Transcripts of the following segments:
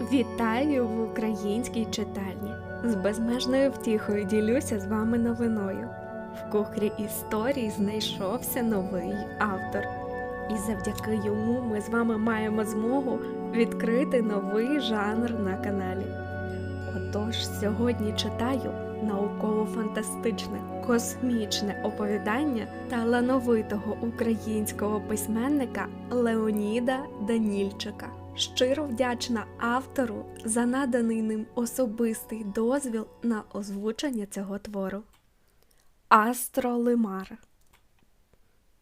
Вітаю в українській читальні. З безмежною втіхою ділюся з вами новиною. В кухрі історій знайшовся новий автор, і завдяки йому ми з вами маємо змогу відкрити новий жанр на каналі. Отож, сьогодні читаю науково-фантастичне космічне оповідання талановитого українського письменника Леоніда Данільчика. Щиро вдячна автору за наданий ним особистий дозвіл на озвучення цього твору. Астролимар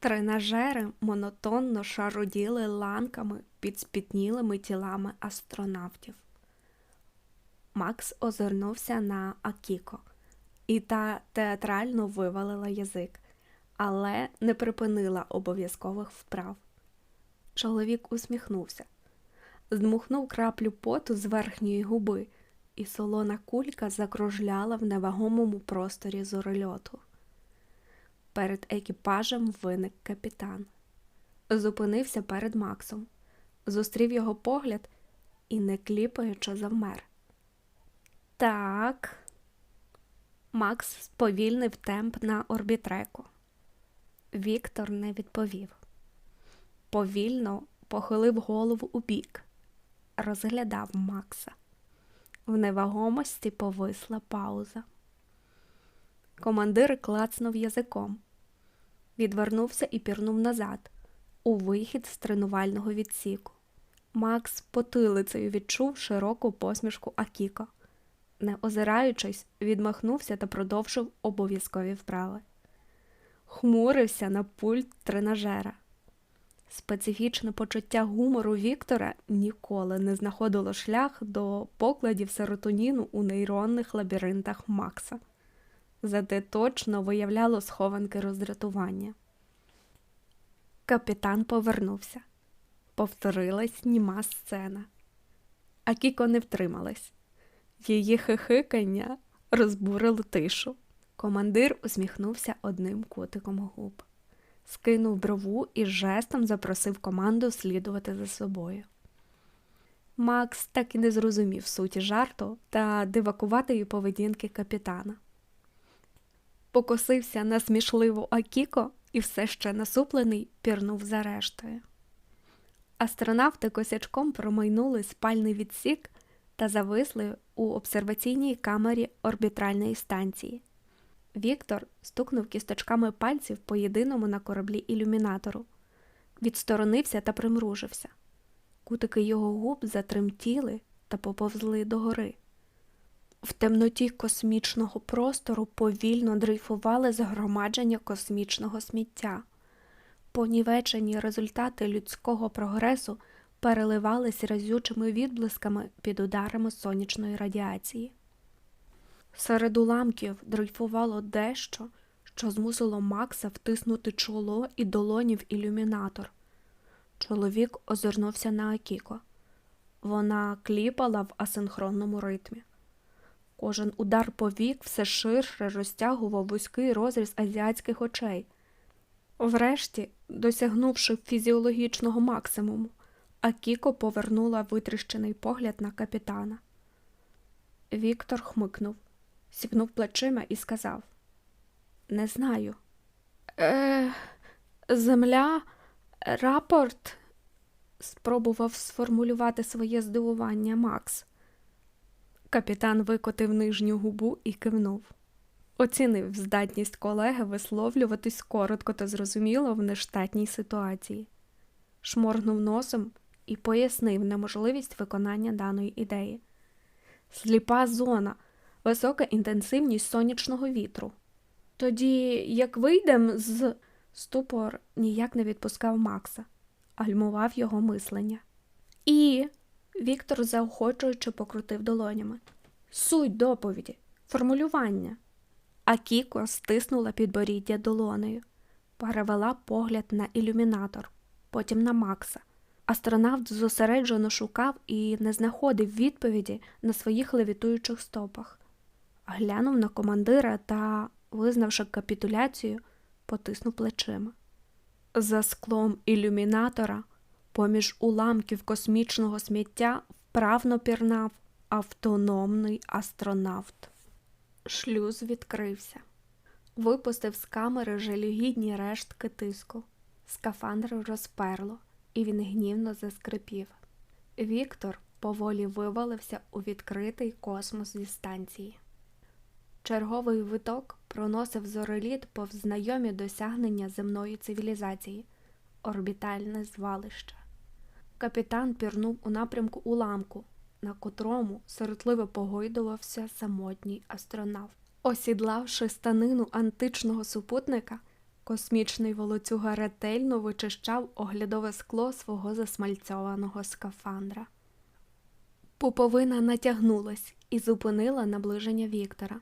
Тренажери монотонно шаруділи ланками під спітнілими тілами астронавтів. Макс озирнувся на Акіко, і та театрально вивалила язик, але не припинила обов'язкових вправ. Чоловік усміхнувся, здмухнув краплю поту з верхньої губи, і солона кулька закружляла в невагомому просторі зорольоту. Перед екіпажем виник капітан. Зупинився перед Максом, зустрів його погляд і, не кліпаючи, завмер. Так. Макс сповільнив темп на орбітреку. Віктор не відповів. Повільно похилив голову у бік, розглядав Макса. В невагомості повисла пауза. Командир клацнув язиком, відвернувся і пірнув назад, у вихід з тренувального відсіку. Макс потилицею відчув широку посмішку Акіко не озираючись, відмахнувся та продовжив обов'язкові вправи. Хмурився на пульт тренажера. Специфічне почуття гумору Віктора ніколи не знаходило шлях до покладів серотоніну у нейронних лабіринтах Макса, зате точно виявляло схованки роздратування. Капітан повернувся. Повторилась німа сцена. А Кіко не втрималась. Її хихикання розбурило тишу. Командир усміхнувся одним кутиком губ, скинув брову і жестом запросив команду слідувати за собою. Макс так і не зрозумів суті жарту та дивакуватої поведінки капітана. Покосився на смішливу Акіко і все ще насуплений пірнув за рештою. Астронавти косячком промайнули спальний відсік та зависли у обсерваційній камері орбітральної станції. Віктор стукнув кісточками пальців по єдиному на кораблі ілюмінатору, відсторонився та примружився. Кутики його губ затремтіли та поповзли догори. В темноті космічного простору повільно дрейфували загромадження космічного сміття. Понівечені результати людського прогресу переливались разючими відблисками під ударами сонячної радіації. Серед уламків дрейфувало дещо, що змусило Макса втиснути чоло і долоні в ілюмінатор. Чоловік озирнувся на Акіко. Вона кліпала в асинхронному ритмі. Кожен удар повік все ширше розтягував вузький розріз азіатських очей. Врешті, досягнувши фізіологічного максимуму, а Кіко повернула витріщений погляд на капітана. Віктор хмикнув, сіпнув плечима і сказав Не знаю. Е, земля, рапорт, спробував сформулювати своє здивування Макс. Капітан викотив нижню губу і кивнув. Оцінив здатність колеги висловлюватись коротко та зрозуміло в нештатній ситуації, шморгнув носом і пояснив неможливість виконання даної ідеї. Сліпа зона, висока інтенсивність сонячного вітру. Тоді, як вийдем з ступор ніяк не відпускав Макса, гальмував його мислення. І Віктор заохочуючи покрутив долонями. Суть доповіді, формулювання. А Кіко стиснула підборіддя долонею, перевела погляд на ілюмінатор, потім на Макса. Астронавт зосереджено шукав і не знаходив відповіді на своїх левітуючих стопах. Глянув на командира та, визнавши капітуляцію, потиснув плечима. За склом ілюмінатора, поміж уламків космічного сміття, вправно пірнав автономний астронавт. Шлюз відкрився. Випустив з камери жалюгідні рештки тиску. Скафандр розперло, і він гнівно заскрипів. Віктор поволі вивалився у відкритий космос зі станції. Черговий виток проносив зореліт повз знайомі досягнення земної цивілізації орбітальне звалище. Капітан пірнув у напрямку уламку, на котрому сиротливо погойдувався самотній астронавт. Осідлавши станину античного супутника, космічний волоцюга ретельно вичищав оглядове скло свого засмальцьованого скафандра. Пуповина натягнулась і зупинила наближення Віктора.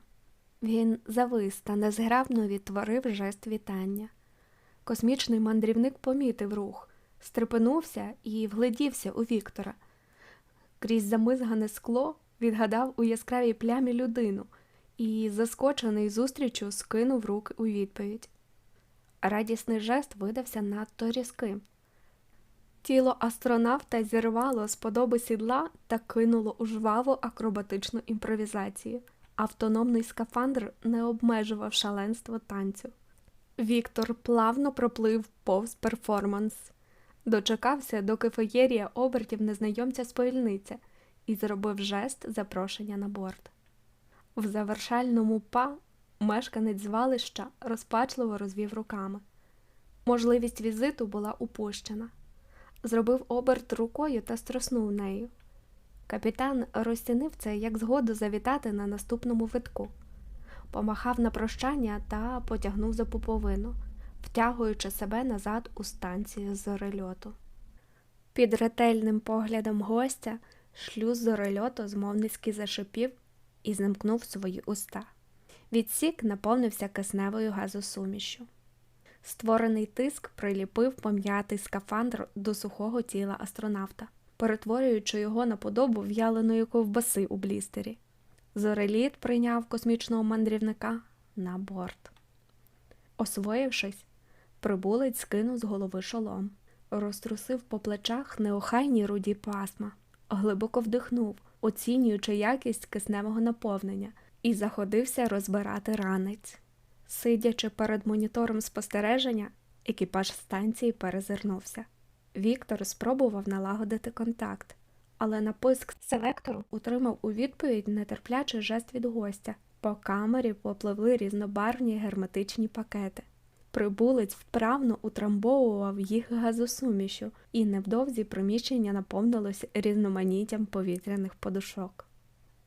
Він завис та незграбно відтворив жест вітання. Космічний мандрівник помітив рух, стрепенувся і вгледівся у Віктора. Крізь замизгане скло відгадав у яскравій плямі людину і, заскочений зустрічю, скинув руки у відповідь. Радісний жест видався надто різким. Тіло астронавта зірвало з подоби сідла та кинуло у жваву акробатичну імпровізацію. Автономний скафандр не обмежував шаленство танцю. Віктор плавно проплив повз перформанс, дочекався, доки феєрія обертів незнайомця сповільниться, і зробив жест запрошення на борт. В завершальному па мешканець звалища розпачливо розвів руками. Можливість візиту була упущена. Зробив оберт рукою та строснув нею. Капітан розцінив це як згоду завітати на наступному витку, помахав на прощання та потягнув за пуповину, втягуючи себе назад у станцію зорельоту. Під ретельним поглядом гостя шлюз зорельоту змовницьки зашипів і замкнув свої уста. Відсік наповнився кисневою газосумішю. Створений тиск приліпив пом'ятий скафандр до сухого тіла астронавта перетворюючи його на подобу в'яленої ковбаси у блістері. Зореліт прийняв космічного мандрівника на борт. Освоївшись, прибулець скинув з голови шолом, розтрусив по плечах неохайні руді пасма, глибоко вдихнув, оцінюючи якість кисневого наповнення, і заходився розбирати ранець. Сидячи перед монітором спостереження, екіпаж станції перезирнувся. Віктор спробував налагодити контакт, але на писк селектору утримав у відповідь нетерплячий жест від гостя. По камері попливли різнобарвні герметичні пакети. Прибулець вправно утрамбовував їх газосумішю, і невдовзі приміщення наповнилось різноманіттям повітряних подушок.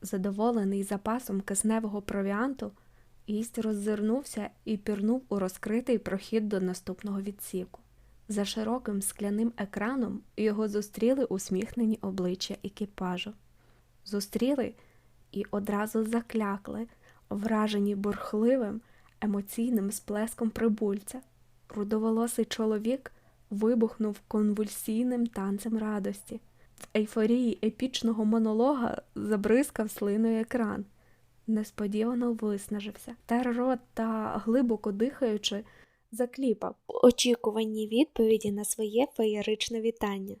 Задоволений запасом кисневого провіанту, гість роззирнувся і пірнув у розкритий прохід до наступного відсіку. За широким скляним екраном його зустріли усміхнені обличчя екіпажу. Зустріли і одразу заклякли, вражені бурхливим, емоційним сплеском прибульця. Рудоволосий чоловік вибухнув конвульсійним танцем радості. В ейфорії епічного монолога забризкав слиною екран. Несподівано виснажився. Тер рот та, глибоко дихаючи, закліпав у очікуванні відповіді на своє феєричне вітання.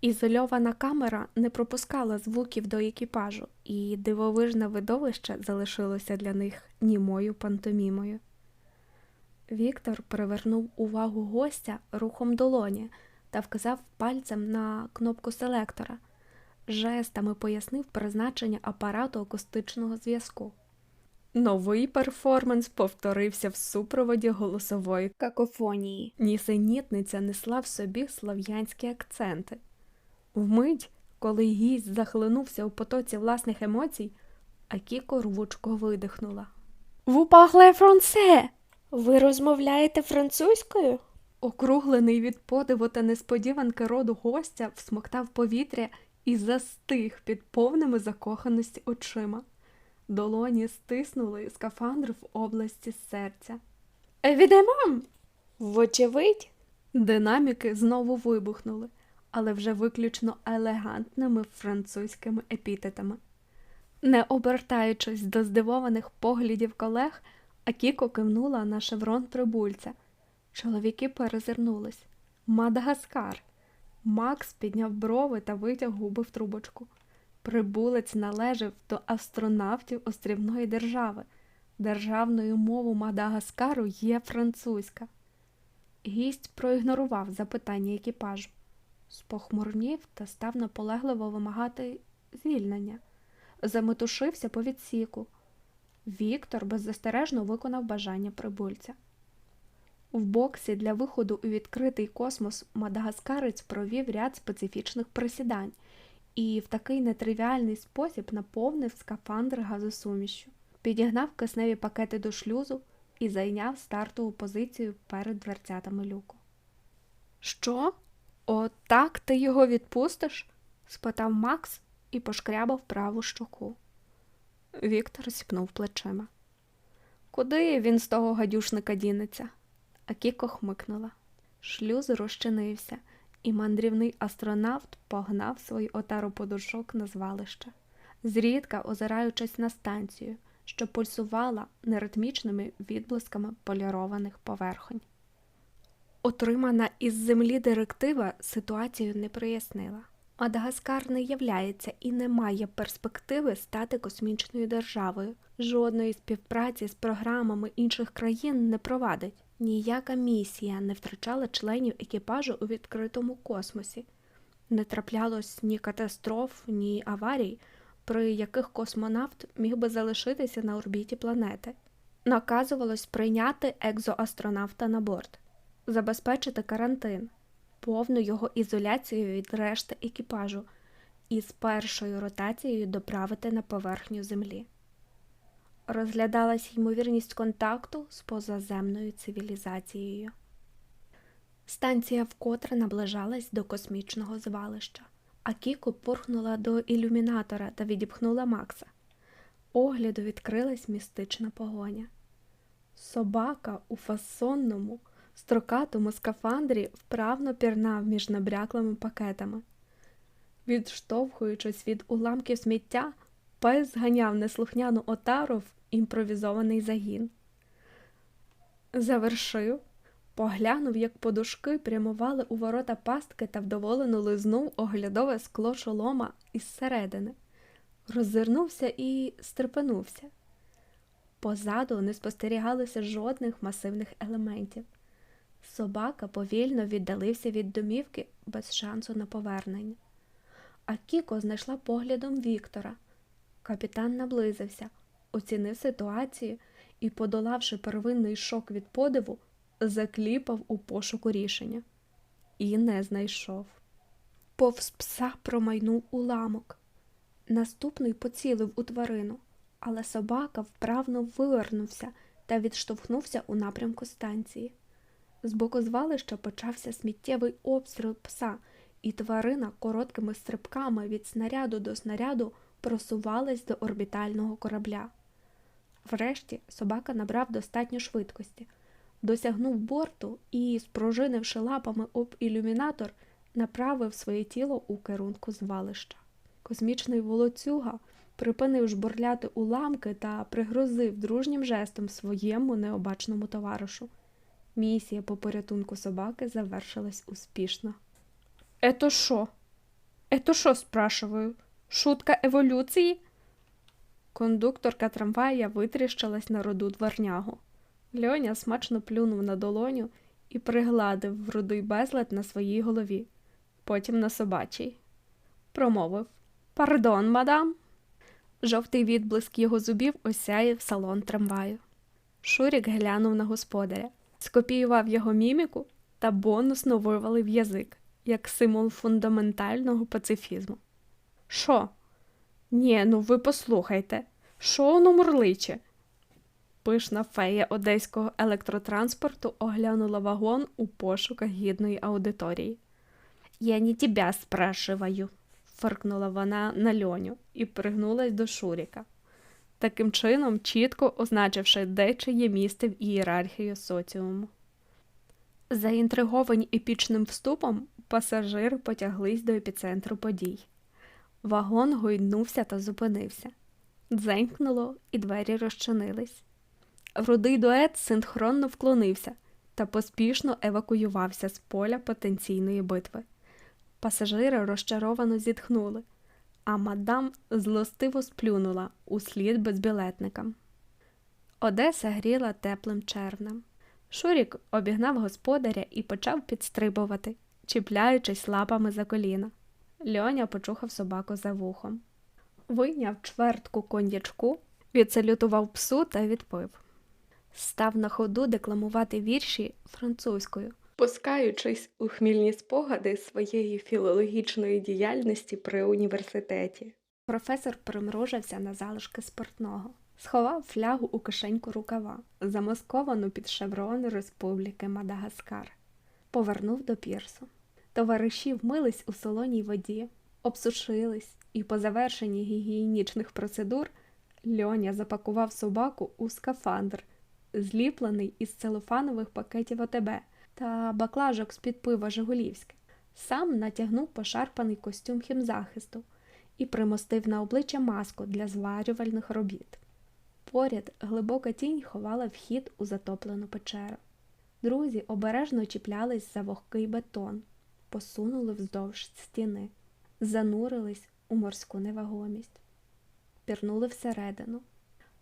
Ізольована камера не пропускала звуків до екіпажу, і дивовижне видовище залишилося для них німою пантомімою. Віктор привернув увагу гостя рухом долоні та вказав пальцем на кнопку селектора, жестами пояснив призначення апарату акустичного зв'язку. Новий перформанс повторився в супроводі голосової какофонії. Нісенітниця несла в собі слов'янські акценти. Вмить, коли гість захлинувся у потоці власних емоцій, Акіко рвучко видихнула. «Vous parlez français? Ви розмовляєте французькою? Округлений від подиву та несподіванки роду гостя всмоктав повітря і застиг під повними закоханості очима. Долоні стиснули скафандр в області серця. Евідемам! Вочевидь, динаміки знову вибухнули, але вже виключно елегантними французькими епітетами. Не обертаючись до здивованих поглядів колег, Акіко кивнула на шеврон прибульця. Чоловіки перезирнулись. Мадагаскар. Макс підняв брови та витяг губи в трубочку. Прибулець належав до астронавтів острівної держави. Державною мовою Мадагаскару є французька. Гість проігнорував запитання екіпажу, спохмурнів та став наполегливо вимагати звільнення. Заметушився по відсіку. Віктор беззастережно виконав бажання прибульця. В боксі для виходу у відкритий космос мадагаскарець провів ряд специфічних присідань і в такий нетривіальний спосіб наповнив скафандр газосумішю, підігнав кисневі пакети до шлюзу і зайняв стартову позицію перед дверцятами люку. Що? Отак ти його відпустиш? спитав Макс і пошкрябав праву щоку. Віктор сіпнув плечима. Куди він з того гадюшника дінеться? А Кіко хмикнула. Шлюз розчинився, і мандрівний астронавт погнав свою отару подушок на звалище, зрідка озираючись на станцію, що пульсувала неритмічними відблисками полірованих поверхонь. Отримана із землі директива ситуацію не прояснила. Мадагаскар не являється і не має перспективи стати космічною державою. Жодної співпраці з програмами інших країн не провадить. Ніяка місія не втрачала членів екіпажу у відкритому космосі. Не траплялось ні катастроф, ні аварій, при яких космонавт міг би залишитися на орбіті планети. Наказувалось прийняти екзоастронавта на борт, забезпечити карантин, повну його ізоляцію від решти екіпажу і з першою ротацією доправити на поверхню Землі розглядалась ймовірність контакту з позаземною цивілізацією. Станція вкотре наближалась до космічного звалища, а Кіко порхнула до ілюмінатора та відіпхнула Макса. Огляду відкрилась містична погоня. Собака у фасонному, строкатому скафандрі вправно пірнав між набряклими пакетами. Відштовхуючись від уламків сміття, пес зганяв неслухняну отару в імпровізований загін. Завершив, поглянув, як подушки прямували у ворота пастки та вдоволено лизнув оглядове скло шолома із середини, роззирнувся і стрепенувся. Позаду не спостерігалося жодних масивних елементів. Собака повільно віддалився від домівки без шансу на повернення. А Кіко знайшла поглядом Віктора. Капітан наблизився, оцінив ситуацію і, подолавши первинний шок від подиву, закліпав у пошуку рішення і не знайшов. Повз пса промайнув уламок. Наступний поцілив у тварину, але собака вправно вивернувся та відштовхнувся у напрямку станції. З боку звалища почався сміттєвий обстріл пса, і тварина короткими стрибками від снаряду до снаряду просувалась до орбітального корабля. Врешті собака набрав достатньо швидкості, досягнув борту і, спружинивши лапами об ілюмінатор, направив своє тіло у керунку звалища. Космічний волоцюга припинив жбурляти уламки та пригрозив дружнім жестом своєму необачному товаришу. Місія по порятунку собаки завершилась успішно. Ето що? Ето що, спрашиваю? Шутка еволюції? Кондукторка трамвая витріщилась на роду дворнягу. Льоня смачно плюнув на долоню і пригладив рудий безлад на своїй голові, потім на собачій. Промовив Пардон, мадам. Жовтий відблиск його зубів осяяв салон трамваю. Шурік глянув на господаря, скопіював його міміку та бонусно вивалив язик, як символ фундаментального пацифізму. Що? Ні, ну ви послухайте, що воно мурличе? Пишна фея одеського електротранспорту оглянула вагон у пошуках гідної аудиторії. Я не тебя спрашиваю, фыркнула вона на льоню і пригнулась до Шуріка, таким чином чітко означивши, де чиє місце в ієрархії соціуму. Заінтриговані епічним вступом, пасажири потяглись до епіцентру подій. Вагон гойнувся та зупинився. Дзенькнуло, і двері розчинились. Рудий дует синхронно вклонився та поспішно евакуювався з поля потенційної битви. Пасажири розчаровано зітхнули, а мадам злостиво сплюнула услід безбілетникам. Одеса гріла теплим червнем. Шурік обігнав господаря і почав підстрибувати, чіпляючись лапами за коліна. Льоня почухав собаку за вухом. Вийняв чвертку коньячку, відсалютував псу та відпив. Став на ходу декламувати вірші французькою, пускаючись у хмільні спогади своєї філологічної діяльності при університеті. Професор примружився на залишки спиртного, сховав флягу у кишеньку рукава, замасковану під шеврон Республіки Мадагаскар, повернув до пірсу. Товариші вмились у солоній воді, обсушились, і по завершенні гігієнічних процедур Льоня запакував собаку у скафандр, зліплений із целофанових пакетів ОТБ та баклажок з-під пива Жигулівське. Сам натягнув пошарпаний костюм хімзахисту і примостив на обличчя маску для зварювальних робіт. Поряд глибока тінь ховала вхід у затоплену печеру. Друзі обережно чіплялись за вогкий бетон, посунули вздовж стіни, занурились у морську невагомість, пірнули всередину,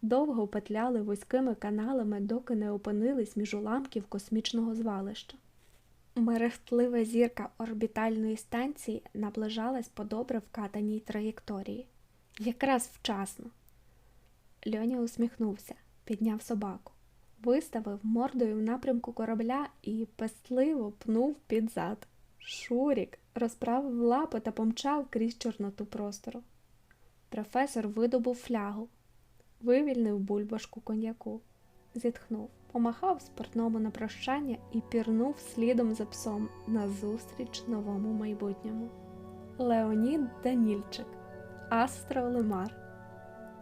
довго петляли вузькими каналами, доки не опинились між уламків космічного звалища. Мерехтлива зірка орбітальної станції наближалась по добре вкатаній траєкторії. Якраз вчасно. Льоня усміхнувся, підняв собаку, виставив мордою в напрямку корабля і пестливо пнув під зад. Шурік розправив лапи та помчав крізь чорноту простору. Професор видобув флягу, вивільнив бульбашку коньяку, зітхнув, помахав спиртному на прощання і пірнув слідом за псом назустріч новому майбутньому. Леонід Данільчик Астролемар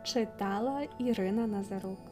Читала Ірина Назарук